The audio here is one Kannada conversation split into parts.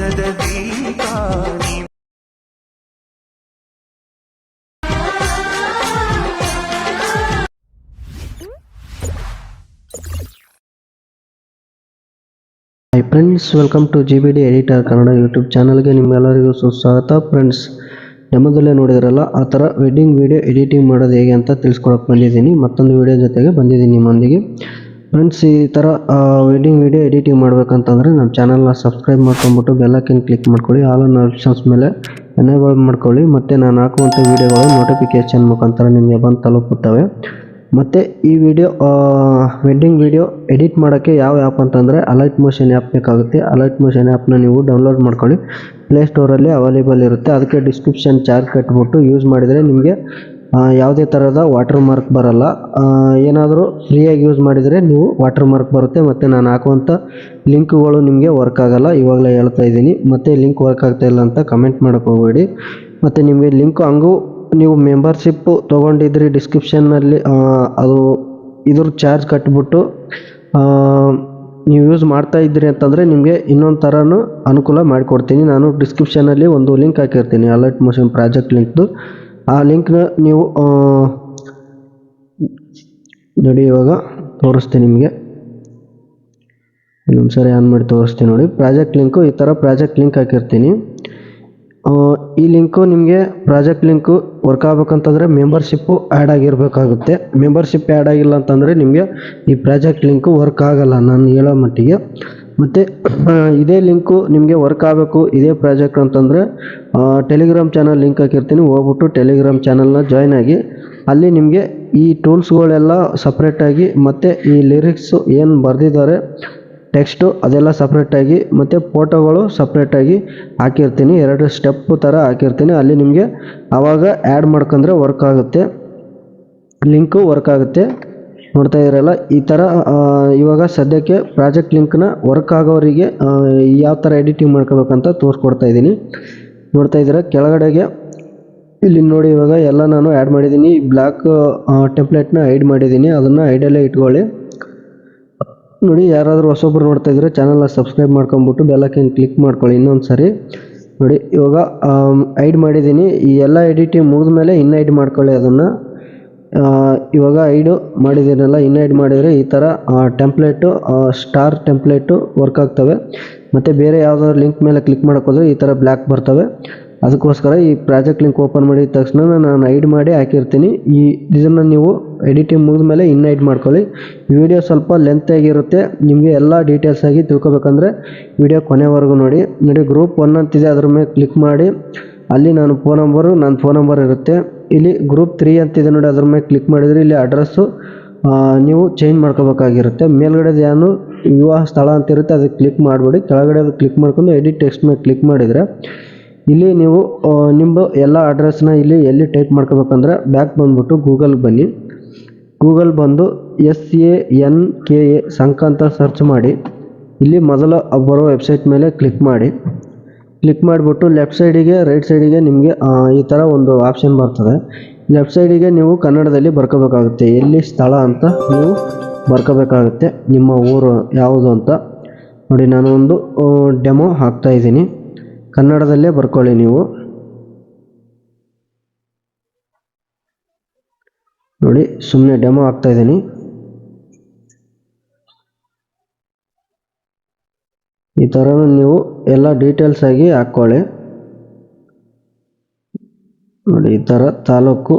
ನೀ hi friends welcome to G B D editor Kannada YouTube ಚಾನಲ್ಗೆ ನಿಮ್ಮೆಲ್ಲರಿಗೂ ಸುಸ್ವಾಗತ. ಫ್ರೆಂಡ್ಸ್ ನೆಮ್ಮದಲ್ಲೇ ನೋಡಿದ್ರಲ್ಲ, ಆ ಥರ ವೆಡ್ಡಿಂಗ್ ವಿಡಿಯೋ ಎಡಿಟಿಂಗ್ ಮಾಡೋದು ಹೇಗೆ ಅಂತ ತಿಳ್ಸ್ಕೊಳಕ್ಕೆ ಬಂದಿದ್ದೀನಿ. ಮತ್ತೊಂದು ವಿಡಿಯೋ ಜೊತೆಗೆ ಬಂದಿದ್ದೀನಿ ನಿಮ್ಮೊಂದಿಗೆ. ಫ್ರೆಂಡ್ಸ್ ಈ ಥರ ವೆಡ್ಡಿಂಗ್ ವೀಡಿಯೋ ಎಡಿಟಿಂಗ್ ಮಾಡಬೇಕಂತಂದ್ರೆ ನಮ್ಮ ಚಾನಲ್ನ ಸಬ್ಸ್ಕ್ರೈಬ್ ಮಾಡ್ಕೊಂಬಿಟ್ಟು ಬೆಲ್ಲೈಕನ್ ಕ್ಲಿಕ್ ಮಾಡ್ಕೊಳ್ಳಿ. ಆಲ್ ಅನ್ ಆಪ್ಷನ್ಸ್ ಮೇಲೆ ಎನೇಬಲ್ ಮಾಡ್ಕೊಳ್ಳಿ. ಮತ್ತು ನಾನು ಹಾಕುವಂಥ ವೀಡಿಯೋಗಳು ನೋಟಿಫಿಕೇಷನ್ ಮುಖಾಂತರ ನಿಮಗೆ ಬಂದು ತಲುಪುತ್ತವೆ. ಮತ್ತು ಈ ವಿಡಿಯೋ ವೆಡ್ಡಿಂಗ್ ವಿಡಿಯೋ ಎಡಿಟ್ ಮಾಡೋಕ್ಕೆ ಯಾವ ಆ್ಯಪ್ ಅಂತಂದರೆ ಅಲೈಟ್ ಮೋಷನ್ ಆ್ಯಪ್ ಬೇಕಾಗುತ್ತೆ. ಅಲೈಟ್ ಮೋಷನ್ ಆ್ಯಪ್ನ ನೀವು ಡೌನ್ಲೋಡ್ ಮಾಡ್ಕೊಳ್ಳಿ. ಪ್ಲೇಸ್ಟೋರಲ್ಲಿ ಅವೈಲೇಬಲ್ ಇರುತ್ತೆ. ಅದಕ್ಕೆ ಡಿಸ್ಕ್ರಿಪ್ಷನ್ ಚಾರ್ಜ್ ಕಟ್ಬಿಟ್ಟು ಯೂಸ್ ಮಾಡಿದರೆ ನಿಮಗೆ ಯಾವುದೇ ಥರದ ವಾಟರ್ ಮಾರ್ಕ್ ಬರಲ್ಲ. ಏನಾದರೂ ಫ್ರೀಯಾಗಿ ಯೂಸ್ ಮಾಡಿದರೆ ನೀವು ವಾಟರ್ ಮಾರ್ಕ್ ಬರುತ್ತೆ ಮತ್ತು ನಾನು ಹಾಕುವಂಥ ಲಿಂಕ್ಗಳು ನಿಮಗೆ ವರ್ಕ್ ಆಗಲ್ಲ. ಇವಾಗಲೇ ಹೇಳ್ತಾ ಇದ್ದೀನಿ. ಮತ್ತು ಲಿಂಕ್ ವರ್ಕ್ ಆಗ್ತಾ ಇಲ್ಲ ಅಂತ ಕಮೆಂಟ್ ಮಾಡೋಕ್ಕೆ ಹೋಗಬೇಡಿ. ಮತ್ತು ನಿಮಗೆ ಲಿಂಕ್ ಹಂಗೂ ನೀವು ಮೆಂಬರ್ಶಿಪ್ಪು ತೊಗೊಂಡಿದ್ರಿ ಡಿಸ್ಕ್ರಿಪ್ಷನ್ನಲ್ಲಿ ಅದು ಇದ್ರ ಚಾರ್ಜ್ ಕಟ್ಬಿಟ್ಟು ನೀವು ಯೂಸ್ ಮಾಡ್ತಾ ಇದ್ದೀರಿ ಅಂತಂದರೆ ನಿಮಗೆ ಇನ್ನೊಂದು ಥರನೂ ಅನುಕೂಲ ಮಾಡಿಕೊಡ್ತೀನಿ. ನಾನು ಡಿಸ್ಕ್ರಿಪ್ಷನಲ್ಲಿ ಒಂದು ಲಿಂಕ್ ಹಾಕಿರ್ತೀನಿ. ಅಲರ್ಟ್ ಮೋಷನ್ ಪ್ರಾಜೆಕ್ಟ್ ಲಿಂಕ್ದು ಆ ಲಿಂಕ್ನ ನೀವು ನೋಡಿ ಇವಾಗ ತೋರಿಸ್ತೀನಿ ನಿಮಗೆ. ಇನ್ನೊಂದು ಸರಿ ಆನ್ ಮಾಡಿ ತೋರಿಸ್ತೀನಿ ನೋಡಿ. ಪ್ರಾಜೆಕ್ಟ್ ಲಿಂಕು, ಈ ಥರ ಪ್ರಾಜೆಕ್ಟ್ ಲಿಂಕ್ ಹಾಕಿರ್ತೀನಿ. ಈ ಲಿಂಕು ನಿಮಗೆ ಪ್ರಾಜೆಕ್ಟ್ ಲಿಂಕು ವರ್ಕ್ ಆಗ್ಬೇಕಂತಂದರೆ ಮೆಂಬರ್ಶಿಪ್ಪು ಆ್ಯಡ್ ಆಗಿರಬೇಕಾಗುತ್ತೆ. ಮೆಂಬರ್ಶಿಪ್ ಆ್ಯಡ್ ಆಗಿಲ್ಲ ಅಂತಂದರೆ ನಿಮಗೆ ಈ ಪ್ರಾಜೆಕ್ಟ್ ಲಿಂಕು ವರ್ಕ್ ಆಗಲ್ಲ ನಾನು ಹೇಳೋ ಮಟ್ಟಿಗೆ. ಮತ್ತು ಇದೇ ಲಿಂಕು ನಿಮಗೆ ವರ್ಕ್ ಆಗಬೇಕು, ಇದೇ ಪ್ರಾಜೆಕ್ಟ್ ಅಂತಂದರೆ ಟೆಲಿಗ್ರಾಮ್ ಚಾನಲ್ ಲಿಂಕ್ ಹಾಕಿರ್ತೀನಿ, ಹೋಗ್ಬಿಟ್ಟು ಟೆಲಿಗ್ರಾಮ್ ಚಾನಲ್ನ ಜಾಯ್ನ್ ಆಗಿ, ಅಲ್ಲಿ ನಿಮಗೆ ಈ ಟೂಲ್ಸ್ಗಳೆಲ್ಲ ಸಪ್ರೇಟಾಗಿ ಮತ್ತು ಈ ಲಿರಿಕ್ಸು ಏನು ಬರೆದಿದ್ದಾರೆ ಟೆಕ್ಸ್ಟು ಅದೆಲ್ಲ ಸಪ್ರೇಟಾಗಿ ಮತ್ತು ಫೋಟೋಗಳು ಸಪ್ರೇಟಾಗಿ ಹಾಕಿರ್ತೀನಿ, ಎರಡು ಸ್ಟೆಪ್ಪು ಥರ ಹಾಕಿರ್ತೀನಿ, ಅಲ್ಲಿ ನಿಮಗೆ ಆವಾಗ ಆ್ಯಡ್ ಮಾಡ್ಕೊಂಡ್ರೆ ವರ್ಕ್ ಆಗುತ್ತೆ ಲಿಂಕು ವರ್ಕ್ ಆಗುತ್ತೆ. ನೋಡ್ತಾ ಇದ್ದೀರಲ್ಲ ಈ ಥರ ಇವಾಗ ಸದ್ಯಕ್ಕೆ ಪ್ರಾಜೆಕ್ಟ್ ಲಿಂಕ್ನ ವರ್ಕ್ ಆಗೋರಿಗೆ ಯಾವ ಥರ ಎಡಿಟಿಂಗ್ ಮಾಡ್ಕೋಬೇಕಂತ ತೋರಿಸ್ಕೊಡ್ತಾ ಇದ್ದೀನಿ. ನೋಡ್ತಾ ಇದ್ದೀರಾ, ಕೆಳಗಡೆಗೆ, ಇಲ್ಲಿ ನೋಡಿ ಇವಾಗ ಎಲ್ಲ ನಾನು ಆ್ಯಡ್ ಮಾಡಿದ್ದೀನಿ. ಬ್ಲ್ಯಾಕ್ ಟೆಂಪ್ಲೇಟ್ನ ಐಡ್ ಮಾಡಿದ್ದೀನಿ. ಅದನ್ನು ಐಡಲ್ಲೇ ಇಟ್ಕೊಳ್ಳಿ. ನೋಡಿ, ಯಾರಾದರೂ ಹೊಸೊಬ್ರು ನೋಡ್ತಾ ಇದ್ರೆ ಚಾನಲ್ನ ಸಬ್ಸ್ಕ್ರೈಬ್ ಮಾಡ್ಕೊಂಬಿಟ್ಟು ಹಿಂಗೆ ಕ್ಲಿಕ್ ಮಾಡ್ಕೊಳ್ಳಿ ಇನ್ನೊಂದು ಸರಿ ನೋಡಿ, ಇವಾಗ ಐಡ್ ಮಾಡಿದ್ದೀನಿ. ಈ ಎಲ್ಲ ಎಡಿಟಿಂಗ್ ಮುಗಿದ ಮೇಲೆ ಇನ್ನು ಐಡ್ ಮಾಡ್ಕೊಳ್ಳಿ ಅದನ್ನು. ಇವಾಗ ಐಡು ಮಾಡಿದ್ದೀನಲ್ಲ ಇನ್ ಐಡ್ ಮಾಡಿದರೆ ಈ ಥರ ಟೆಂಪ್ಲೇಟು ಸ್ಟಾರ್ ಟೆಂಪ್ಲೇಟು ವರ್ಕ್ ಆಗ್ತವೆ. ಮತ್ತು ಬೇರೆ ಯಾವುದಾದ್ರು ಲಿಂಕ್ ಮೇಲೆ ಕ್ಲಿಕ್ ಮಾಡೋಕ್ಕೋದ್ರೆ ಈ ಥರ ಬ್ಲ್ಯಾಕ್ ಬರ್ತವೆ. ಅದಕ್ಕೋಸ್ಕರ ಈ ಪ್ರಾಜೆಕ್ಟ್ ಲಿಂಕ್ ಓಪನ್ ಮಾಡಿದ ತಕ್ಷಣ ನಾನು ಐಡ್ ಮಾಡಿ ಹಾಕಿರ್ತೀನಿ. ಈ ಇದನ್ನು ನೀವು ಎಡಿಟಿಂಗ್ ಮುಗಿದ ಮೇಲೆ ಇನ್ ಐಡ್ ಮಾಡ್ಕೊಳ್ಳಿ ವಿಡಿಯೋ ಸ್ವಲ್ಪ ಲೆಂತ್ ಆಗಿರುತ್ತೆ. ನಿಮಗೆ ಎಲ್ಲ ಡೀಟೇಲ್ಸ್ ಆಗಿ ತಿಳ್ಕೊಬೇಕಂದ್ರೆ ವಿಡಿಯೋ ಕೊನೆವರೆಗೂ ನೋಡಿ. ನೋಡಿ ಗ್ರೂಪ್ ಒನ್ ಅಂತಿದೆ, ಅದ್ರ ಮೇಲೆ ಕ್ಲಿಕ್ ಮಾಡಿ. ಅಲ್ಲಿ ನಾನು ಫೋನ್ ನಂಬರು ನನ್ನ ಫೋನ್ ನಂಬರ್ ಇರುತ್ತೆ. ಇಲ್ಲಿ ಗ್ರೂಪ್ ತ್ರೀ ಅಂತಿದೆ ನೋಡಿ, ಅದ್ರ ಮೇಲೆ ಕ್ಲಿಕ್ ಮಾಡಿದರೆ ಇಲ್ಲಿ ಅಡ್ರೆಸ್ಸು ನೀವು ಚೇಂಜ್ ಮಾಡ್ಕೋಬೇಕಾಗಿರುತ್ತೆ. ಮೇಲ್ಗಡೆದು ಏನು ವಿವಾಹ ಸ್ಥಳ ಅಂತ ಇರುತ್ತೆ ಅದಕ್ಕೆ ಕ್ಲಿಕ್ ಮಾಡಿಬಿಡಿ. ಕೆಳಗಡೆ ಅದು ಕ್ಲಿಕ್ ಮಾಡ್ಕೊಂಡು ಎಡಿಟ್ ಟೆಕ್ಸ್ಟ್ ಮೇಲೆ ಕ್ಲಿಕ್ ಮಾಡಿದರೆ, ಇಲ್ಲಿ ನೀವು ನಿಮ್ಮ ಎಲ್ಲ ಅಡ್ರೆಸ್ನ ಇಲ್ಲಿ ಎಲ್ಲಿ ಟೈಪ್ ಮಾಡ್ಕೋಬೇಕಂದ್ರೆ ಬ್ಯಾಕ್ ಬಂದುಬಿಟ್ಟು ಗೂಗಲ್ ಬನ್ನಿ. ಗೂಗಲ್ ಬಂದು S A N K A Sanka ಅಂತ ಸರ್ಚ್ ಮಾಡಿ. ಇಲ್ಲಿ ಮೊದಲ ಬರೋ ವೆಬ್ಸೈಟ್ ಮೇಲೆ ಕ್ಲಿಕ್ ಮಾಡಿ. ಕ್ಲಿಕ್ ಮಾಡಿಬಿಟ್ಟು ಲೆಫ್ಟ್ ಸೈಡಿಗೆ, ರೈಟ್ ಸೈಡಿಗೆ ನಿಮಗೆ ಈ ಥರ ಒಂದು ಆಪ್ಷನ್ ಬರ್ತದೆ. ಲೆಫ್ಟ್ ಸೈಡಿಗೆ ನೀವು ಕನ್ನಡದಲ್ಲಿ ಬರ್ಕೋಬೇಕಾಗುತ್ತೆ. ಎಲ್ಲಿ ಸ್ಥಳ ಅಂತ ನೀವು ಬರ್ಕೋಬೇಕಾಗುತ್ತೆ. ನಿಮ್ಮ ಊರು ಯಾವುದು ಅಂತ. ನೋಡಿ ನಾನು ಒಂದು ಡೆಮೋ ಹಾಕ್ತಾ ಇದ್ದೀನಿ. ಕನ್ನಡದಲ್ಲೇ ಬರ್ಕೊಳ್ಳಿ ನೀವು. ನೋಡಿ ಸುಮ್ಮನೆ ಡೆಮೋ ಹಾಕ್ತಾ ಇದ್ದೀನಿ ಈ ಥರ ನೀವು ಎಲ್ಲ ಡೀಟೇಲ್ಸ್ ಆಗಿ ಹಾಕ್ಕೊಳ್ಳಿ ನೋಡಿ, ಈ ಥರ ತಾಲೂಕು.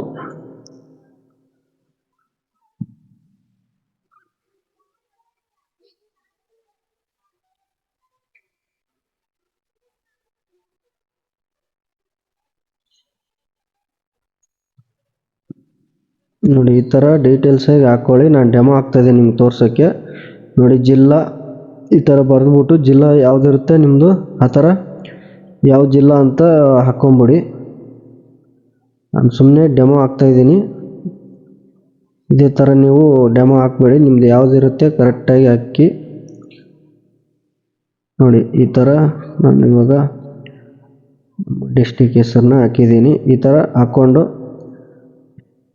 ನೋಡಿ, ಈ ಥರ ಡೀಟೇಲ್ಸಾಗಿ ಹಾಕ್ಕೊಳ್ಳಿ ನಾನು ಡೆಮೋ ಹಾಕ್ತಾಯಿದ್ದೀನಿ ನಿಮ್ಗೆ ತೋರ್ಸೋಕ್ಕೆ. ನೋಡಿ, ಜಿಲ್ಲಾ ಈ ಥರ ಬರೆದ್ಬಿಟ್ಟು ಜಿಲ್ಲಾ ಯಾವುದಿರುತ್ತೆ ನಿಮ್ಮದು ಆ ಥರ ಯಾವ ಜಿಲ್ಲಾ ಅಂತ ಹಾಕ್ಕೊಂಬಿಡಿ ನಾನು ಸುಮ್ಮನೆ ಡೆಮೋ ಹಾಕ್ತಾಯಿದ್ದೀನಿ ಇದೇ ಥರ ನೀವು ಡೆಮೋ ಹಾಕ್ಬೇಡಿ. ನಿಮ್ದು ಯಾವುದಿರುತ್ತೆ ಕರೆಕ್ಟಾಗಿ ಹಾಕಿ. ನೋಡಿ, ಈ ಥರ ನಾನು ಇವಾಗ ಡಿಸ್ಟಿಕ್ ಹೆಸರನ್ನ ಹಾಕಿದ್ದೀನಿ. ಈ ಥರ ಹಾಕ್ಕೊಂಡು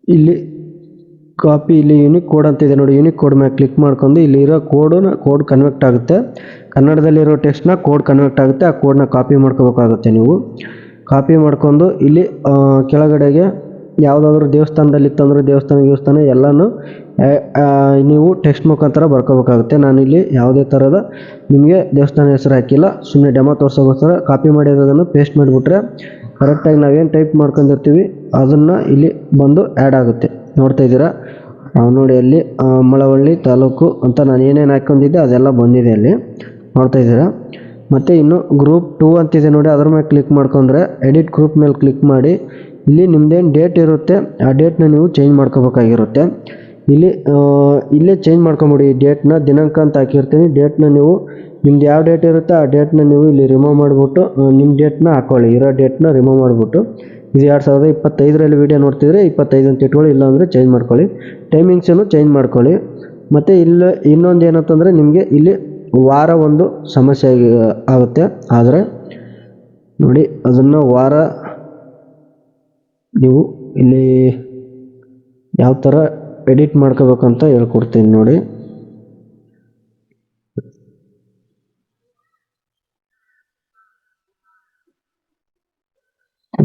ಇಲ್ಲಿ ಕಾಪಿ ಇಲ್ಲಿ ಯುನಿಕ್ ಕೋಡ್ ಅಂತ ಇದೆ ನೋಡಿ ಯೂನಿಕ್ ಕೋಡ್ ಮೇಲೆ ಕ್ಲಿಕ್ ಮಾಡ್ಕೊಂಡು ಇಲ್ಲಿ ಇರೋ ಕೋಡನ್ನ ಕೋಡ್ ಕನ್ವೆಕ್ಟ್ ಆಗುತ್ತೆ. ಕನ್ನಡದಲ್ಲಿರೋ ಟೆಕ್ಸ್ಟ್ನ ಕೋಡ್ ಕನ್ವೆಕ್ಟ್ ಆಗುತ್ತೆ, ಆ ಕೋಡ್ನ ಕಾಪಿ ಮಾಡ್ಕೋಬೇಕಾಗುತ್ತೆ ನೀವು. ಕಾಪಿ ಮಾಡ್ಕೊಂಡು ಇಲ್ಲಿ ಕೆಳಗಡೆಗೆ ಯಾವುದಾದ್ರೂ ದೇವಸ್ಥಾನದಲ್ಲಿ ಇತ್ತಂದ್ರೆ ದೇವಸ್ಥಾನ ದೇವಸ್ಥಾನ ಎಲ್ಲನೂ ನೀವು ಟೆಕ್ಸ್ಟ್ ಮುಖಾಂತರ ಬರ್ಕೋಬೇಕಾಗುತ್ತೆ. ನಾನಿಲ್ಲಿ ಯಾವುದೇ ಥರದ ನಿಮಗೆ ದೇವಸ್ಥಾನ ಹೆಸರು ಹಾಕಿಲ್ಲ ಸುಮ್ಮನೆ ಡೆಮೋ ತೋರಿಸೋಗೋಸ್ಕರ ಕಾಪಿ ಮಾಡಿರೋದನ್ನು ಪೇಸ್ಟ್ ಮಾಡಿಬಿಟ್ರೆ ಕರೆಕ್ಟಾಗಿ ನಾವೇನು ಟೈಪ್ ಮಾಡ್ಕೊಂಡಿರ್ತೀವಿ, ಅದನ್ನು ಇಲ್ಲಿ ಬಂದು ಆ್ಯಡ್ ಆಗುತ್ತೆ. ನೋಡ್ತಾ ಇದ್ದೀರಾ? ನೋಡಿ ಅಲ್ಲಿ ಮಳವಳ್ಳಿ ತಾಲೂಕು ಅಂತ ನಾನು ಏನೇನು ಹಾಕ್ಕೊಂಡಿದ್ದೆ ಅದೆಲ್ಲ ಬಂದಿದೆ ಅಲ್ಲಿ. ನೋಡ್ತಾ ಇದ್ದೀರಾ? ಮತ್ತು ಇನ್ನು ಗ್ರೂಪ್ ಟೂ ಅಂತಿದೆ ನೋಡಿ, ಅದ್ರ ಮೇಲೆ ಕ್ಲಿಕ್ ಮಾಡ್ಕೊಂಡ್ರೆ ಎಡಿಟ್ ಗ್ರೂಪ್ ಮೇಲೆ ಕ್ಲಿಕ್ ಮಾಡಿ, ಇಲ್ಲಿ ನಿಮ್ಮದೇನು ಡೇಟ್ ಇರುತ್ತೆ, ಆ ಡೇಟ್ನ ನೀವು ಚೇಂಜ್ ಮಾಡ್ಕೋಬೇಕಾಗಿರುತ್ತೆ. ಇಲ್ಲಿ ಇಲ್ಲೇ ಚೇಂಜ್ ಮಾಡ್ಕೊಂಬಿಡಿ ಈ ಡೇಟ್ನ ದಿನಾಂಕ ಅಂತ ಹಾಕಿರ್ತೀನಿ ಡೇಟ್ನ ನೀವು ನಿಮ್ದು ಯಾವ ಡೇಟ್ ಇರುತ್ತೆ ಆ ಡೇಟ್ನ ನೀವು ಇಲ್ಲಿ ರಿಮೂವ್ ಮಾಡಿಬಿಟ್ಟು ನಿಮ್ಮ ಡೇಟ್ನ ಹಾಕ್ಕೊಳ್ಳಿ ಇರೋ ಡೇಟ್ನ ರಿಮೂವ್ ಮಾಡಿಬಿಟ್ಟು. ಇದು ಎರಡು ಸಾವಿರದ ಇಪ್ಪತ್ತೈದರಲ್ಲಿ ವೀಡಿಯೋ ನೋಡ್ತಿದ್ರೆ ಇಪ್ಪತ್ತೈದು ಅಂತ ಇಟ್ಕೊಳ್ಳಿ, ಇಲ್ಲಾಂದರೆ ಚೇಂಜ್ ಮಾಡ್ಕೊಳ್ಳಿ. ಟೈಮಿಂಗ್ಸನ್ನು ಚೇಂಜ್ ಮಾಡ್ಕೊಳ್ಳಿ. ಮತ್ತು ಇಲ್ಲಿ, ಇನ್ನೊಂದು ಏನಂತಂದರೆ ನಿಮಗೆ ಇಲ್ಲಿ ವಾರ ಒಂದು ಸಮಸ್ಯೆ ಆಗಿ- ಆಗುತ್ತೆ. ಆದರೆ ನೋಡಿ, ಅದನ್ನು ವಾರ ನೀವು ಇಲ್ಲಿ ಯಾವ ಥರ ಎಡಿಟ್ ಮಾಡ್ಕೋಬೇಕಂತ ಹೇಳ್ಕೊಡ್ತೀನಿ ನೋಡಿ.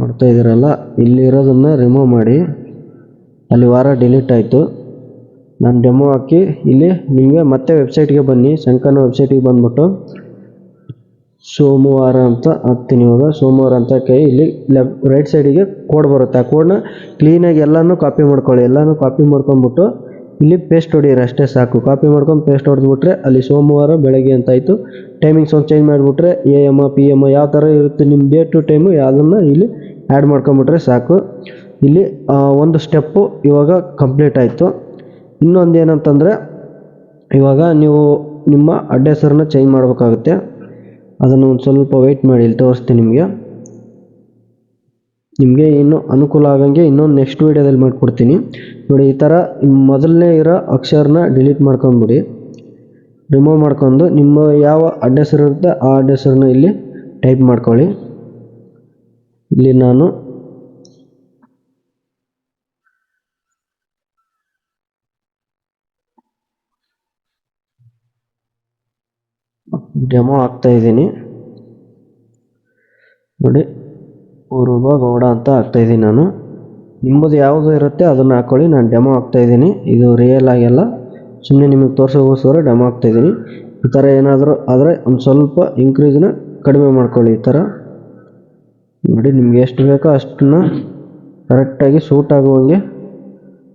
ನೋಡ್ತಾ ಇದ್ದೀರಲ್ಲ, ಇಲ್ಲಿ ಇರೋದನ್ನು ರಿಮೂವ್ ಮಾಡಿ. ಅಲ್ಲಿ ವಾರ ಡಿಲೀಟ್ ಆಯಿತು. ನಾನು ಡೆಮೋ ಹಾಕಿ, ಇಲ್ಲಿ ನಿಮಗೆ ಮತ್ತೆ ವೆಬ್ಸೈಟ್ಗೆ ಬನ್ನಿ. ಶಂಕನ ವೆಬ್ಸೈಟಿಗೆ ಬಂದ್ಬಿಟ್ಟು ಸೋಮವಾರ ಅಂತ ಹಾಕ್ತೀನಿ ಇವಾಗ. ಸೋಮವಾರ ಅಂತ ಕೈ, ಇಲ್ಲಿ ಲೆಫ್ಟ್ ರೈಟ್ ಸೈಡಿಗೆ ಕೋಡ್ ಬರುತ್ತೆ. ಆ ಕೋಡ್ನ ಕ್ಲೀನಾಗಿ ಎಲ್ಲನೂ ಕಾಪಿ ಮಾಡ್ಕೊಳ್ಳಿ. ಎಲ್ಲನೂ ಕಾಪಿ ಮಾಡ್ಕೊಂಬಿಟ್ಟು ಇಲ್ಲಿ ಪೇಸ್ಟ್ ಹೊಡೀರಿ ಅಷ್ಟೇ ಸಾಕು. ಕಾಪಿ ಮಾಡ್ಕೊಂಡು ಪೇಸ್ಟ್ ಹೊಡೆದ್ಬಿಟ್ರೆ ಅಲ್ಲಿ ಸೋಮವಾರ ಬೆಳಗ್ಗೆ ಅಂತ ಆಯಿತು. ಟೈಮಿಂಗ್ಸ್ ಒಂದು ಚೇಂಜ್ ಮಾಡಿಬಿಟ್ರೆ ಎ ಎಂ ಪಿ ಎಂ ಯಾವ ಥರ ಇರುತ್ತೆ ನಿಮ್ಮ ಡೇ ಟು ಟೈಮು ಯಾವುದನ್ನು ಇಲ್ಲಿ ಆ್ಯಡ್ ಮಾಡ್ಕೊಂಬಿಟ್ರೆ ಸಾಕು. ಇಲ್ಲಿ ಒಂದು ಸ್ಟೆಪ್ಪು ಇವಾಗ ಕಂಪ್ಲೀಟ್ ಆಯಿತು. ಇನ್ನೊಂದು ಏನಂತಂದರೆ ಇವಾಗ ನೀವು ನಿಮ್ಮ ಅಡ್ಡ ಹೆಸರನ್ನ ಚೇಂಜ್ ಮಾಡಬೇಕಾಗುತ್ತೆ. ಅದನ್ನು ಒಂದು ಸ್ವಲ್ಪ ವೆಯ್ಟ್ ಮಾಡಿ, ಇಲ್ಲಿ ತೋರಿಸ್ತೀನಿ ನಿಮಗೆ. ನಿಮಗೆ ಇನ್ನು ಅನುಕೂಲ ಆಗಂಗೆ ಇನ್ನೊಂದು ನೆಕ್ಸ್ಟ್ ವೀಡಿಯೋದಲ್ಲಿ ಮಾಡಿಕೊಡ್ತೀನಿ. ನೋಡಿ, ಈ ಥರ ಮೊದಲನೇ ಇರೋ ಅಕ್ಷರನ ಡಿಲೀಟ್ ಮಾಡ್ಕೊಂಬಿಡಿ. ರಿಮೂವ್ ಮಾಡ್ಕೊಂಡು ನಿಮ್ಮ ಯಾವ ಅಡ್ರೆಸ್ ಇರುತ್ತೆ ಆ ಅಡ್ರೆಸ್ಸನ್ನು ಇಲ್ಲಿ ಟೈಪ್ ಮಾಡ್ಕೊಳ್ಳಿ. ಇಲ್ಲಿ ನಾನು ಡೆಮೋ ಹಾಕ್ತಾ ಇದ್ದೀನಿ. ನೋಡಿ ಊರುಬ ಗೌಡ ಅಂತ ಹಾಕ್ತಾ ಇದ್ದೀನಿ ನಾನು. ನಿಮ್ಮದು ಯಾವುದು ಇರುತ್ತೆ ಅದನ್ನು ಹಾಕ್ಕೊಳ್ಳಿ ನಾನು ಡೆಮೋ ಹಾಕ್ತಾ ಇದ್ದೀನಿ. ಇದು ರಿಯಲ್ ಆಗಿಲ್ಲ ಸುಮ್ಮನೆ ನಿಮಗೆ ತೋರಿಸೋಗೋಸ್ಕರ ಡೆಮೋ ಹಾಕ್ತಾ ಇದ್ದೀನಿ. ಈ ಥರ ಏನಾದರೂ ಆದರೆ ಒಂದು ಸ್ವಲ್ಪ ಇನ್ಕ್ರೀಸನ್ನ ಕಡಿಮೆ ಮಾಡ್ಕೊಳ್ಳಿ ಈ ಥರ ನೋಡಿ, ನಿಮ್ಗೆ ಎಷ್ಟು ಬೇಕೋ ಅಷ್ಟನ್ನ ಕರೆಕ್ಟಾಗಿ ಸೂಟ್ ಆಗುವಂಗೆ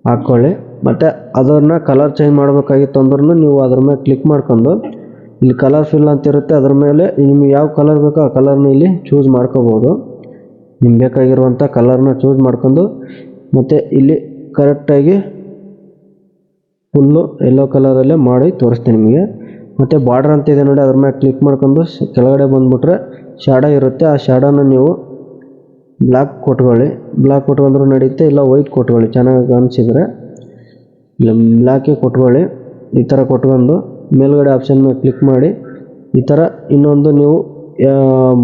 ಹಾಕ್ಕೊಳ್ಳಿ ಮತ್ತು ಅದನ್ನು ಕಲರ್ ಚೇಂಜ್ ಮಾಡಬೇಕಾಗಿತ್ತು ಅಂದ್ರೂ ನೀವು ಅದ್ರ ಮೇಲೆ ಕ್ಲಿಕ್ ಮಾಡ್ಕೊಂಡು, ಇಲ್ಲಿ ಕಲರ್ ಫಿಲ್ ಅಂತ ಇರುತ್ತೆ, ಅದ್ರ ಮೇಲೆ ನಿಮ್ಗೆ ಯಾವ ಕಲರ್ ಬೇಕೋ ಆ ಕಲರ್ನ ಇಲ್ಲಿ ಚೂಸ್ ಮಾಡ್ಕೋಬೋದು. ನಿಮ್ಗೆ ಬೇಕಾಗಿರುವಂಥ ಕಲರ್ನ ಚೂಸ್ ಮಾಡ್ಕೊಂಡು ಮತ್ತು ಇಲ್ಲಿ ಕರೆಕ್ಟಾಗಿ ಫುಲ್ಲು ಎಲ್ಲೋ ಕಲರಲ್ಲೇ ಮಾಡಿ ತೋರಿಸ್ತೀನಿ ನಿಮಗೆ. ಮತ್ತು ಬಾರ್ಡ್ರ್ ಅಂತ ಇದೆ ನೋಡಿ, ಅದ್ರ ಮೇಲೆ ಕ್ಲಿಕ್ ಮಾಡ್ಕೊಂಡು ಕೆಳಗಡೆ ಬಂದುಬಿಟ್ರೆ ಶ್ಯಾಡೋ ಇರುತ್ತೆ. ಆ ಶ್ಯಾಡೋನ ನೀವು ಬ್ಲ್ಯಾಕ್ ಕೊಟ್ಕೊಳ್ಳಿ. ಬ್ಲ್ಯಾಕ್ ಕೊಟ್ಕೊಂಡ್ರೂ ನಡೆಯುತ್ತೆ ಇಲ್ಲ ವೈಟ್ ಕೊಟ್ಕೊಳ್ಳಿ. ಚೆನ್ನಾಗಿ ಅನಿಸಿದ್ರೆ ಇಲ್ಲ ಬ್ಲ್ಯಾಕೇ ಕೊಟ್ಕೊಳ್ಳಿ. ಈ ಥರ ಕೊಟ್ಕೊಂಡು ಮೇಲ್ಗಡೆ ಆಪ್ಷನ್ ಮೇಲೆ ಕ್ಲಿಕ್ ಮಾಡಿ. ಈ ಥರ ಇನ್ನೊಂದು ನೀವು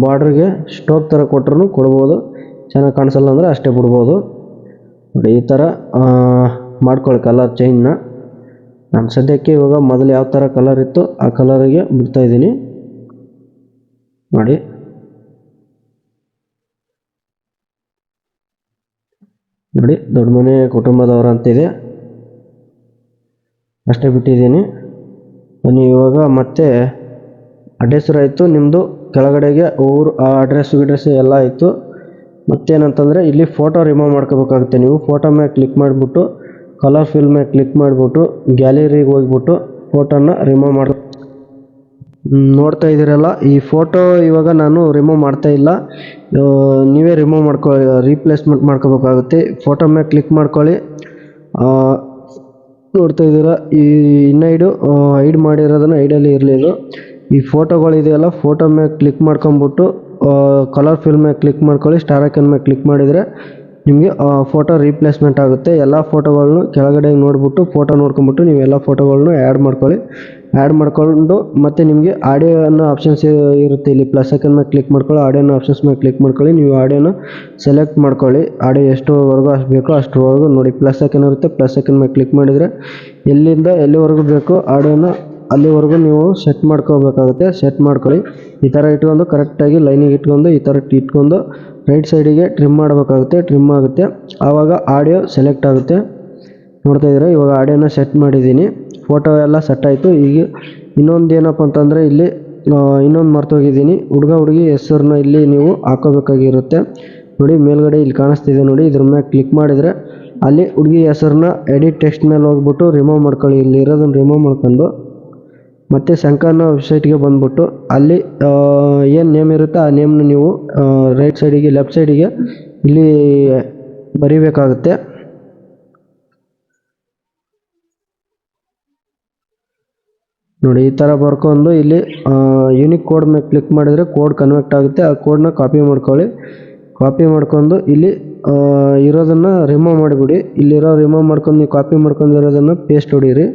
ಬಾರ್ಡ್ರಿಗೆ ಸ್ಟೋಕ್ ಥರ ಕೊಟ್ರೂ ಕೊಡ್ಬೋದು. ಚೆನ್ನಾಗಿ ಕಾಣಿಸಲ್ಲ ಅಂದರೆ ಅಷ್ಟೇ ಬಿಡ್ಬೋದು. ನೋಡಿ, ಈ ಥರ ಮಾಡ್ಕೊಳ್ಳಿ ಕಲರ್ ಚೇಂಜ್ನ ನಾನು ಸದ್ಯಕ್ಕೆ ಇವಾಗ ಮೊದಲು ಯಾವ ಥರ ಕಲರ್ ಇತ್ತು ಆ ಕಲರಿಗೆ ಬಿಡ್ತಾಯಿದ್ದೀನಿ ನೋಡಿ. ನೋಡಿ, ದೊಡ್ಡ ಮನೆ ಕುಟುಂಬದವರು ಅಂತಿದೆ ಅಷ್ಟೇ ಬಿಟ್ಟಿದ್ದೀನಿ. ಬನ್ನಿ, ಇವಾಗ ಮತ್ತೆ ಅಡ್ರೆಸ್ ಆಯಿತು ನಿಮ್ಮದು ಕೆಳಗಡೆಗೆ ಊರು, ಆ ಅಡ್ರೆಸ್ ಗಿಡ್ರೆಸ್ ಎಲ್ಲ ಇತ್ತು ಮತ್ತೇನಂತಂದರೆ ಇಲ್ಲಿ ಫೋಟೋ ರಿಮೂವ್ ಮಾಡ್ಕೋಬೇಕಾಗುತ್ತೆ. ನೀವು ಫೋಟೋ ಮೇಲೆ ಕ್ಲಿಕ್ ಮಾಡಿಬಿಟ್ಟು ಕಲರ್ ಫಿಲ್ ಮೇಲೆ ಕ್ಲಿಕ್ ಮಾಡಿಬಿಟ್ಟು ಗ್ಯಾಲರಿಗೆ ಹೋಗ್ಬಿಟ್ಟು ಫೋಟೋನ ರಿಮೂವ್ ಮಾಡಿ ನೋಡ್ತಾ ಇದ್ದೀರಲ್ಲ, ಈ ಫೋಟೋ ಇವಾಗ ನಾನು ರಿಮೂವ್ ಮಾಡ್ತಾ ಇಲ್ಲ. ನೀವೇ ರಿಮೂವ್ ಮಾಡ್ಕೊ ರೀಪ್ಲೇಸ್ಮೆಂಟ್ ಮಾಡ್ಕೋಬೇಕಾಗುತ್ತೆ. ಫೋಟೋ ಮೇಲೆ ಕ್ಲಿಕ್ ಮಾಡ್ಕೊಳ್ಳಿ. ನೋಡ್ತಾ ಇದ್ದೀರಾ, ಈ ಇನ್ನೈಡು ಐಡ್ ಮಾಡಿರೋದನ್ನು ಐಡಲ್ಲಿ ಇರಲಿಲ್ಲ ಈ ಫೋಟೋಗಳಿದೆಯಲ್ಲ ಫೋಟೋ ಮೇಲೆ ಕ್ಲಿಕ್ ಮಾಡ್ಕೊಂಬಿಟ್ಟು ಕಲರ್ ಫಿಲ್ ಮೇಲೆ ಕ್ಲಿಕ್ ಮಾಡ್ಕೊಳ್ಳಿ ಸ್ಟಾರ್ ಐಕನ್ ಮೇಲೆ ಕ್ಲಿಕ್ ಮಾಡಿದರೆ ನಿಮಗೆ ಫೋಟೋ ರೀಪ್ಲೇಸ್ಮೆಂಟ್ ಆಗುತ್ತೆ. ಎಲ್ಲ ಫೋಟೋಗಳನ್ನು ಕೆಳಗಡೆ ನೋಡಿಬಿಟ್ಟು ಫೋಟೋ ನೋಡ್ಕೊಂಬಿಟ್ಟು ನೀವು ಎಲ್ಲ ಫೋಟೋಗಳನ್ನು ಆ್ಯಡ್ ಮಾಡ್ಕೊಳ್ಳಿ. ಆ್ಯಡ್ ಮಾಡ್ಕೊಂಡು ಮತ್ತು ನಿಮಗೆ ಆಡಿಯೋ ಅನ್ನೋ ಆಪ್ಷನ್ಸ್ ಇರುತ್ತೆ ಇಲ್ಲಿ. ಪ್ಲಸ್ ಐಕನ್ ಮೇಲೆ ಕ್ಲಿಕ್ ಮಾಡ್ಕೊಳ್ಳಿ ಆಡಿಯೋ ಅನ್ನೋ ಆಪ್ಷನ್ಸ್ ಮೇಲೆ ಕ್ಲಿಕ್ ಮಾಡ್ಕೊಳ್ಳಿ. ನೀವು ಆಡಿಯೋನ ಸೆಲೆಕ್ಟ್ ಮಾಡ್ಕೊಳ್ಳಿ. ಆಡಿಯೋ ಎಷ್ಟುವರೆಗೂ ಅಷ್ಟು ಬೇಕೋ ಅಷ್ಟರವರೆಗೂ ನೋಡಿ. ಪ್ಲಸ್ ಐಕನ್ ಇರುತ್ತೆ ಪ್ಲಸ್ ಐಕನ್ ಮೇಲೆ ಕ್ಲಿಕ್ ಮಾಡಿದರೆ ಎಲ್ಲಿಂದ ಎಲ್ಲಿವರೆಗೂ ಬೇಕೋ ಆಡಿಯೋನ ಅಲ್ಲಿವರೆಗೂ ನೀವು ಸೆಟ್ ಮಾಡ್ಕೋಬೇಕಾಗುತ್ತೆ. ಸೆಟ್ ಮಾಡ್ಕೊಳ್ಳಿ. ಈ ಥರ ಇಟ್ಕೊಂಡು ಕರೆಕ್ಟಾಗಿ ಲೈನಿಗೆ ಇಟ್ಕೊಂಡು ಈ ಥರ ಇಟ್ಕೊಂಡು ರೈಟ್ ಸೈಡಿಗೆ ಟ್ರಿಮ್ ಮಾಡಬೇಕಾಗುತ್ತೆ. ಟ್ರಿಮ್ ಆಗುತ್ತೆ. ಆವಾಗ ಆಡಿಯೋ ಸೆಲೆಕ್ಟ್ ಆಗುತ್ತೆ. ನೋಡ್ತಾ ಇದ್ದೀರಾ? ಇವಾಗ ಆಡಿಯೋನ ಸೆಟ್ ಮಾಡಿದ್ದೀನಿ. ಫೋಟೋ ಎಲ್ಲ ಸೆಟ್ ಆಯಿತು. ಈಗ ಇನ್ನೊಂದು ಏನಪ್ಪ ಅಂತಂದರೆ ಇಲ್ಲಿ ಇನ್ನೊಂದು ಮರ್ತೋಗಿದ್ದೀನಿ. ಹುಡುಗ ಹುಡುಗಿ ಹೆಸರನ್ನ ಇಲ್ಲಿ ನೀವು ಹಾಕೋಬೇಕಾಗಿರುತ್ತೆ. ನೋಡಿ, ಮೇಲ್ಗಡೆ ಇಲ್ಲಿ ಕಾಣಿಸ್ತಿದೆ ನೋಡಿ. ಇದ್ರ ಮೇಲೆ ಕ್ಲಿಕ್ ಮಾಡಿದರೆ ಅಲ್ಲಿ ಹುಡುಗಿ ಹೆಸರನ್ನ ಎಡಿಟ್ ಟೆಕ್ಸ್ಟ್ ಮೇಲೆ ಹೋಗ್ಬಿಟ್ಟು ರಿಮೂವ್ ಮಾಡ್ಕೊಳ್ಳಿ. ಇಲ್ಲಿ ಇರೋದನ್ನು ರಿಮೂವ್ ಮಾಡ್ಕೊಂಡು ಮತ್ತು ಶಂಕರ್ನ ವೆಬ್ಸೈಟ್ಗೆ ಬಂದುಬಿಟ್ಟು ಅಲ್ಲಿ ಏನು ನೇಮ್ ಇರುತ್ತೆ ಆ ನೇಮ್ನ ನೀವು ರೈಟ್ ಸೈಡಿಗೆ ಲೆಫ್ಟ್ ಸೈಡಿಗೆ ಇಲ್ಲಿ ಬರಿಬೇಕಾಗುತ್ತೆ. ನೋಡಿ, ಈ ಥರ ಬರ್ಕೊಂಡು ಇಲ್ಲಿ ಯೂನಿಕ್ ಕೋಡ್ ಮೇಲೆ ಕ್ಲಿಕ್ ಮಾಡಿದರೆ ಕೋಡ್ ಕನ್ವರ್ಟ್ ಆಗುತ್ತೆ. ಆ ಕೋಡ್ನ ಕಾಪಿ ಮಾಡ್ಕೊಳ್ಳಿ. ಕಾಪಿ ಮಾಡ್ಕೊಂಡು ಇಲ್ಲಿ ಇರೋದನ್ನು ರಿಮೂವ್ ಮಾಡಿಬಿಡಿ. ಇಲ್ಲಿರೋ ರಿಮೂವ್ ಮಾಡ್ಕೊಂಡು ನೀವು ಕಾಪಿ ಮಾಡ್ಕೊಂಡಿರೋದನ್ನು ಪೇಸ್ಟ್ ಹೊಡೀರಿ.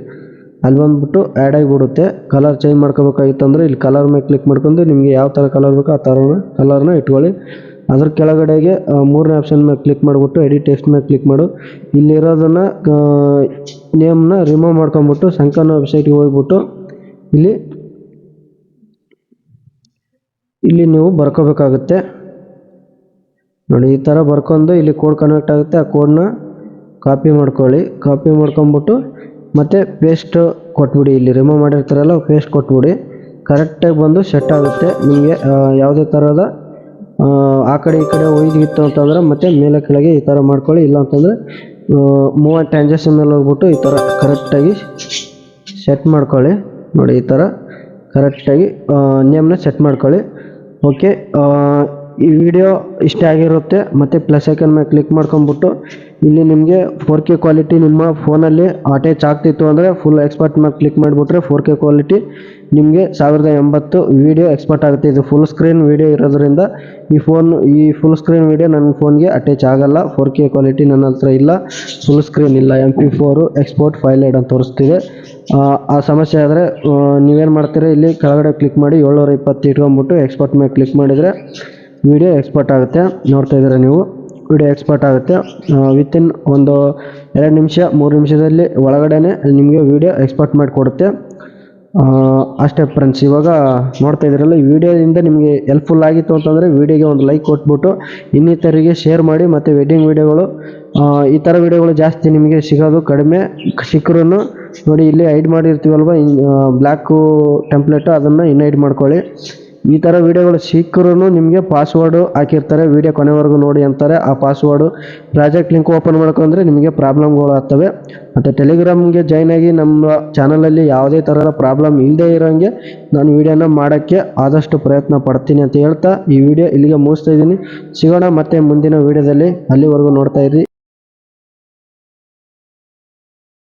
ಅಲ್ಲಿ ಬಂದ್ಬಿಟ್ಟು ಆ್ಯಡ್ ಆಗಿಬಿಡುತ್ತೆ. ಕಲರ್ ಚೇಂಜ್ ಮಾಡ್ಕೋಬೇಕಾಗಿತ್ತು ಅಂದರೆ ಇಲ್ಲಿ ಕಲರ್ ಮೇಲೆ ಕ್ಲಿಕ್ ಮಾಡ್ಕೊಂಡು ನಿಮಗೆ ಯಾವ ಥರ ಕಲರ್ ಬೇಕೋ ಆ ಥರನ ಕಲರ್ನ ಇಟ್ಕೊಳ್ಳಿ. ಅದ್ರ ಕೆಳಗಡೆಗೆ ಮೂರನೇ ಆಪ್ಷನ್ ಮೇಲೆ ಕ್ಲಿಕ್ ಮಾಡಿಬಿಟ್ಟು ಎಡಿಟ್ ಟೆಕ್ಸ್ಟ್ ಮೇಲೆ ಕ್ಲಿಕ್ ಮಾಡು. ಇಲ್ಲಿರೋದನ್ನು ನೇಮ್ನ ರಿಮೂವ್ ಮಾಡ್ಕೊಂಬಿಟ್ಟು ಸಂಕನ ವೆಬ್ಸೈಟಿಗೆ ಹೋಗ್ಬಿಟ್ಟು ಇಲ್ಲಿ ಇಲ್ಲಿ ನೀವು ಬರ್ಕೋಬೇಕಾಗುತ್ತೆ. ನೋಡಿ, ಈ ಥರ ಬರ್ಕೊಂಡು ಇಲ್ಲಿ ಕೋಡ್ ಕನೆಕ್ಟ್ ಆಗುತ್ತೆ. ಆ ಕೋಡನ್ನ ಕಾಪಿ ಮಾಡ್ಕೊಳ್ಳಿ. ಕಾಪಿ ಮಾಡ್ಕೊಂಬಿಟ್ಟು ಮತ್ತು ಪೇಸ್ಟ್ ಕೊಟ್ಬಿಡಿ. ಇಲ್ಲಿ ರಿಮೂವ್ ಮಾಡಿರ್ತಾರಲ್ಲ ಪೇಸ್ಟ್ ಕೊಟ್ಬಿಡಿ. ಕರೆಕ್ಟಾಗಿ ಬಂದು ಸೆಟ್ ಆಗುತ್ತೆ. ನಿಮಗೆ ಯಾವುದೇ ಥರದ ಆ, ಕಡೆ ಈ ಕಡೆ ಒಯ್ದಿತ್ತು ಅಂತಂದ್ರೆ ಮತ್ತೆ ಮೇಲೆ ಕೆಳಗೆ ಈ ಥರ ಮಾಡ್ಕೊಳ್ಳಿ. ಇಲ್ಲ ಅಂತಂದರೆ ಮೂವತ್ತು ಟ್ರಾನ್ಸಾಕ್ಷನ್ ಮೇಲೆ ಹೋಗ್ಬಿಟ್ಟು ಈ ಥರ ಕರೆಕ್ಟಾಗಿ ಸೆಟ್ ಮಾಡ್ಕೊಳ್ಳಿ. ನೋಡಿ ಈ ಥರ ಕರೆಕ್ಟಾಗಿ ನೇಮ್ನ ಸೆಟ್ ಮಾಡ್ಕೊಳ್ಳಿ. ಓಕೆ ಈ ವಿಡಿಯೋ ಇಷ್ಟ ಆಗಿರುತ್ತೆ ಮತ್ತು ಪ್ಲಸ್ ಐಕನ್ ಮೇಲೆ ಕ್ಲಿಕ್ ಮಾಡ್ಕೊಂಬಿಟ್ಟು ಇಲ್ಲಿ ನಿಮಗೆ ಫೋರ್ ಕೆ ಕ್ವಾಲಿಟಿ ನಿಮ್ಮ ಫೋನಲ್ಲಿ ಅಟ್ಯಾಚ್ ಆಗ್ತಿತ್ತು ಅಂದರೆ ಫುಲ್ ಎಕ್ಸ್ಪರ್ಟ್ ಮೇಲೆ ಕ್ಲಿಕ್ ಮಾಡಿಬಿಟ್ರೆ ಫೋರ್ ಕೆ ಕ್ವಾಲಿಟಿ ನಿಮಗೆ ಸಾವಿರದ ಎಂಬತ್ತು ವಿಡಿಯೋ ಎಕ್ಸ್ಪರ್ಟ್ ಆಗುತ್ತೆ. ಇದು ಫುಲ್ ಸ್ಕ್ರೀನ್ ವಿಡಿಯೋ ಇರೋದ್ರಿಂದ ಈ ಫೋನ್ ಈ ಫುಲ್ ಸ್ಕ್ರೀನ್ ವಿಡಿಯೋ ನನ್ನ ಫೋನ್ಗೆ ಅಟ್ಯಾಚ್ ಆಗಲ್ಲ. ಫೋರ್ ಕೆ ಕ್ವಾಲಿಟಿ ನನ್ನ ಹತ್ರ ಇಲ್ಲ. ಫುಲ್ ಸ್ಕ್ರೀನ್ ಇಲ್ಲ. M P four export file ಅಂತ ತೋರಿಸ್ತಿದೆ. ಆ, ಆ ಸಮಸ್ಯೆ ಆದರೆ ನೀವೇನು ಮಾಡ್ತೀರಾ? ಇಲ್ಲಿ ಕೆಳಗಡೆ ಕ್ಲಿಕ್ ಮಾಡಿ ಏಳ್ನೂರ ಇಪ್ಪತ್ತು ಇಟ್ಕೊಂಬಿಟ್ಟು ಎಕ್ಸ್ಪೋರ್ಟ್ ಮೇಲೆ ಕ್ಲಿಕ್ ಮಾಡಿದರೆ ವಿಡಿಯೋ ಎಕ್ಸ್ಪೋರ್ಟ್ ಆಗುತ್ತೆ, ನೋಡ್ತಾ ಇದ್ದೀರಾ ನೀವು. ವಿಡಿಯೋ ಎಕ್ಸ್ಪೋರ್ಟ್ ಆಗುತ್ತೆ ವಿತಿನ್ ಒಂದು ಎರಡು ನಿಮಿಷ, ಮೂರು ನಿಮಿಷದಲ್ಲಿ ಒಳಗಡೆನೆ ನಿಮಗೆ ವಿಡಿಯೋ ಎಕ್ಸ್ಪೋರ್ಟ್ ಮಾಡಿಕೊಡುತ್ತೆ ಅಷ್ಟೇ ಫ್ರೆಂಡ್ಸ್ ಇವಾಗ ನೋಡ್ತಾ ಇದ್ದೀರಲ್ಲ, ಈ ವಿಡಿಯೋದಿಂದ ನಿಮಗೆ ಹೆಲ್ಪ್ಫುಲ್ ಆಗಿತ್ತು ಅಂತಂದರೆ ವಿಡಿಯೋಗೆ ಒಂದು ಲೈಕ್ ಕೊಟ್ಬಿಟ್ಟು ಇನ್ನಿತರಿಗೆ ಶೇರ್ ಮಾಡಿ, ಮತ್ತು ವೆಡ್ಡಿಂಗ್ ವಿಡಿಯೋಗಳು ಈ ಥರ ವಿಡಿಯೋಗಳು ಜಾಸ್ತಿ ನಿಮಗೆ ಸಿಗೋದು ಕಡಿಮೆ ಸಿಕ್ಕರೂ ನೋಡಿ, ಇಲ್ಲಿ ಐಡ್ ಮಾಡಿರ್ತೀವಲ್ವ ಬ್ಲ್ಯಾಕು ಟೆಂಪ್ಲೇಟು ಅದನ್ನು ಇನ್ನೈಡ್ ಮಾಡ್ಕೊಳ್ಳಿ. ಈ ಥರ ವೀಡಿಯೋಗಳು ಸಿಕ್ಕರೂ ನಿಮಗೆ ಪಾಸ್ವರ್ಡು ಹಾಕಿರ್ತಾರೆ. ವೀಡಿಯೋ ಕೊನೆವರೆಗೂ ನೋಡಿ ಅಂತಾರೆ. ಆ ಪಾಸ್ವರ್ಡು ಪ್ರಾಜೆಕ್ಟ್ ಲಿಂಕ್ ಓಪನ್ ಮಾಡ್ಕೊಂಡ್ರೆ ನಿಮಗೆ ಪ್ರಾಬ್ಲಮ್ಗಳು ಆಗ್ತವೆ. ಮತ್ತು ಟೆಲಿಗ್ರಾಮ್ಗೆ ಜಾಯ್ನ್ ಆಗಿ ನಮ್ಮ ಚಾನಲಲ್ಲಿ ಯಾವುದೇ ಥರದ ಪ್ರಾಬ್ಲಮ್ ಇಲ್ಲದೆ ಇರೋಂಗೆ ನಾನು ವೀಡಿಯೋನ ಮಾಡೋಕ್ಕೆ ಆದಷ್ಟು ಪ್ರಯತ್ನ ಪಡ್ತೀನಿ ಅಂತ ಹೇಳ್ತಾ ಈ ವಿಡಿಯೋ ಇಲ್ಲಿಗೆ ಮುಗಿಸ್ತಾ ಇದ್ದೀನಿ. ಸಿಗೋಣ ಮತ್ತೆ ಮುಂದಿನ ವೀಡಿಯೋದಲ್ಲಿ ಅಲ್ಲಿವರೆಗೂ ನೋಡ್ತಾ ಇರಿ.